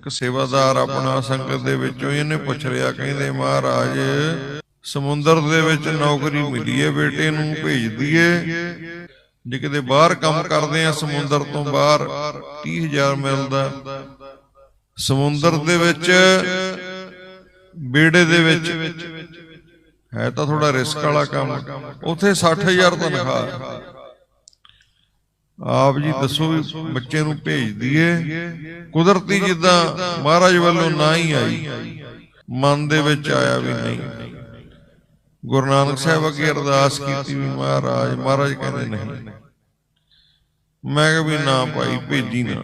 ਇੱਕ ਸੇਵਾਦਾਰ ਆਪਣਾ ਸੰਗਤ ਦੇ ਵਿੱਚੋਂ ਇਹਨੇ ਪੁੱਛ ਲਿਆ, ਕਹਿੰਦੇ, ਮਹਾਰਾਜ, ਸਮੁੰਦਰ ਦੇ ਵਿੱਚ ਨੌਕਰੀ ਮਿਲੀ ਏ, ਬੇਟੇ ਨੂੰ ਭੇਜ ਦਈਏ। ਜੇ ਕਿਤੇ ਬਾਹਰ ਕੰਮ ਕਰਦੇ ਆ, ਸਮੁੰਦਰ ਤੋਂ ਬਾਹਰ 30000 ਮਿਲਦਾ। ਸਮੁੰਦਰ ਦੇ ਵਿੱਚ, ਬੇੜੇ ਦੇ ਵਿੱਚ, ਹੈ ਤਾਂ ਥੋੜਾ ਰਿਸਕ ਵਾਲਾ ਕੰਮ। ਉੱਥੇ 60000 ਤਨਖਾਹ। ਹੈ। ਆਪ ਜੀ ਦੱਸੋ ਵੀ ਬੱਚੇ ਨੂੰ ਭੇਜ ਦਈਏ। ਕੁਦਰਤੀ ਜਿੱਦਾਂ ਮਹਾਰਾਜ ਵੱਲੋਂ ਨਾ ਹੀ ਆਈ। ਮਨ ਦੇ ਵਿੱਚ ਆਇਆ ਵੀ ਨਹੀਂ। ਗੁਰੂ ਨਾਨਕ ਸਾਹਿਬ ਅੱਗੇ ਅਰਦਾਸ ਕੀਤੀ ਵੀ ਮਹਾਰਾਜ ਮਹਾਰਾਜ ਕਹਿੰਦੇ ਨਹੀਂ। ਮੈਂ ਕਿਹਾ ਵੀ ਨਾ ਭਾਈ ਭੇਜੀ ਨਾ।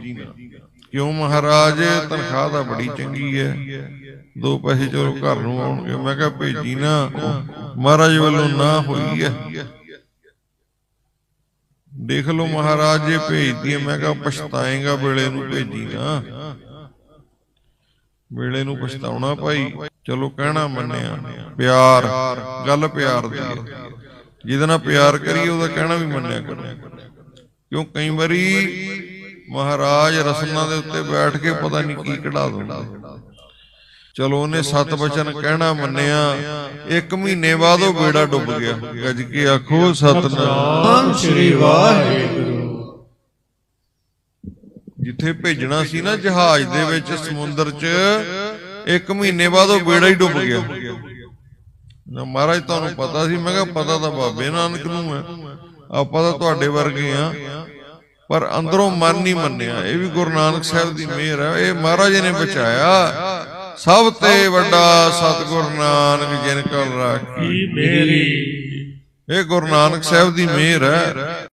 ਕਿਉਂ? ਮਹਾਰਾਜ ਤਨਖਾਹ ਤਾਂ ਬੜੀ ਚੰਗੀ ਹੈ। ਦੋ ਪੈਸੇ ਚਲੋ ਘਰ ਨੂੰ ਆਉਣਗੇ। ਮੈਂ ਕਿਹਾ ਭੇਜੀ ਨਾ। ਮਹਾਰਾਜ ਵੱਲੋਂ ਨਾ ਹੋਈ ਹੈ। ਦੇਖ ਲਓ ਮਹਾਰਾਜ, ਜੇ ਭੇਜਦੀ ਹੈ ਮੈਂ ਕਿਹਾ ਪਛਤਾਏਗਾ, ਵੇਲੇ ਨੂੰ ਭੇਜੀ ਨਾ ਵੇਲੇ ਨੂੰ ਪਛਤਾਉਣਾ ਭਾਈ। ਚਲੋ ਕਹਿਣਾ ਮੰਨਿਆ। ਪਿਆਰ, ਗੱਲ ਪਿਆਰ ਦੀ। ਜਿਹਦੇ ਨਾਲ ਪਿਆਰ ਕਰੀਏ, ਉਹਦਾ ਕਹਿਣਾ ਵੀ ਮੰਨਿਆ ਕਰੋ। ਕਿਉਂ ਕਈ ਵਾਰੀ ਮਹਾਰਾਜ ਰਸਨਾ ਦੇ ਉੱਤੇ ਬੈਠ ਕੇ ਪਤਾ ਨਹੀਂ ਕੀ ਕਢਾ ਦਿੰਦਾ। ਚਲੋ ਉਹਨੇ ਸਤ ਬਚਨ ਕਹਿਣਾ ਮੰਨਿਆ ਇੱਕ ਮਹੀਨੇ ਬਾਅਦ ਉਹ ਬੇੜਾ ਡੁੱਬ ਗਿਆ। ਗੱਜ ਕੇ ਆਖੋ ਸਤਨਾਮ ਨਾਮ ਸ੍ਰੀ ਵਾਹਿਗੁਰੂ। ਜਿੱਥੇ ਭੇਜਣਾ ਸੀ ਨਾ ਜਹਾਜ਼ ਦੇ ਵਿੱਚ ਸਮੁੰਦਰ 'ਚ ਇੱਕ ਮਹੀਨੇ ਬਾਅਦ ਉਹ ਬੇੜਾ ਹੀ ਡੁੱਬ ਗਿਆ। ਨਾ ਮਹਾਰਾਜ ਤੁਹਾਨੂੰ ਪਤਾ ਸੀ ਮੈਂ ਕਿਹਾ ਪਤਾ ਤਾਂ ਬਾਬੇ ਨਾਨਕ ਨੂੰ ਹੈ। ਆਪਾਂ ਤਾਂ ਤੁਹਾਡੇ ਵਰਗੇ ਆ ਪਰ ਅੰਦਰੋਂ ਮਨ ਨਹੀਂ ਮੰਨਿਆ। ਇਹ ਵੀ ਗੁਰੂ ਨਾਨਕ ਸਾਹਿਬ ਦੀ ਮਿਹਰ ਹੈ। ਇਹ ਮਹਾਰਾਜ ਨੇ ਬਚਾਇਆ। ਸਭ ਤੇ ਵੱਡਾ ਸਤਿਗੁਰ ਨਾਨਕ ਜਿਨ ਕਲ ਰਾਖੀ। ਮੇਰੀ? ਇਹ ਗੁਰੂ ਨਾਨਕ ਸਾਹਿਬ ਦੀ ਮਿਹਰ ਹੈ।